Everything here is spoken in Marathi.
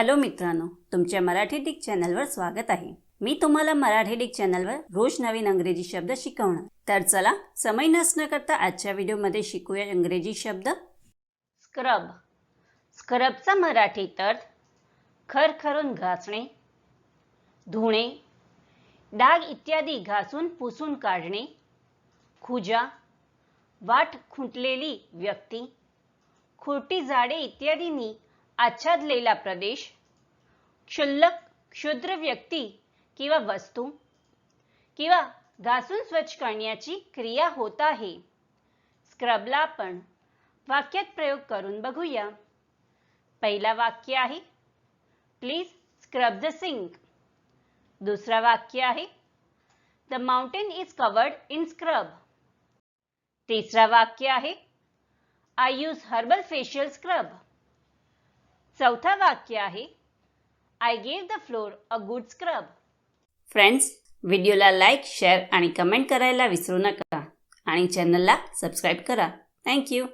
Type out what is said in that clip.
हॅलो मित्रांनो तुमच्या मराठी डिक चॅनलवर स्वागत आहे. मी तुम्हाला मराठी डिक चॅनलवर रोज नवीन अंग्रेजी शब्द शिकवणार. तर चला समय नसणं करता आजच्या व्हिडिओमध्ये शिकूया इंग्रजी शब्द. स्क्रब. स्क्रबचा मराठी अर्थ खरखरून घासणे धुणे डाग इत्यादी घासून पुसून काढणे खुजा वाट खुंटलेली व्यक्ती खुर्टी झाडे इत्यादींनी आच्छादलेला प्रदेश क्षुल्लक क्षुद्र व्यक्ती किंवा वस्तू किंवा घासून स्वच्छ करण्याची क्रिया होत आहे. स्क्रबला आपण वाक्यात प्रयोग करून बघूया. पहिला वाक्य आहे प्लीज स्क्रब द सिंक दुसरा वाक्य आहे the mountain is covered in scrub तिसरा वाक्य आहे I use herbal facial scrub चौथा वाक्य आहे I gave the floor a good scrub friends व्हिडिओला लाईक शेअर आणि कमेंट करायला विसरू नका. आणि चॅनलला सबस्क्राईब करा. थँक्यू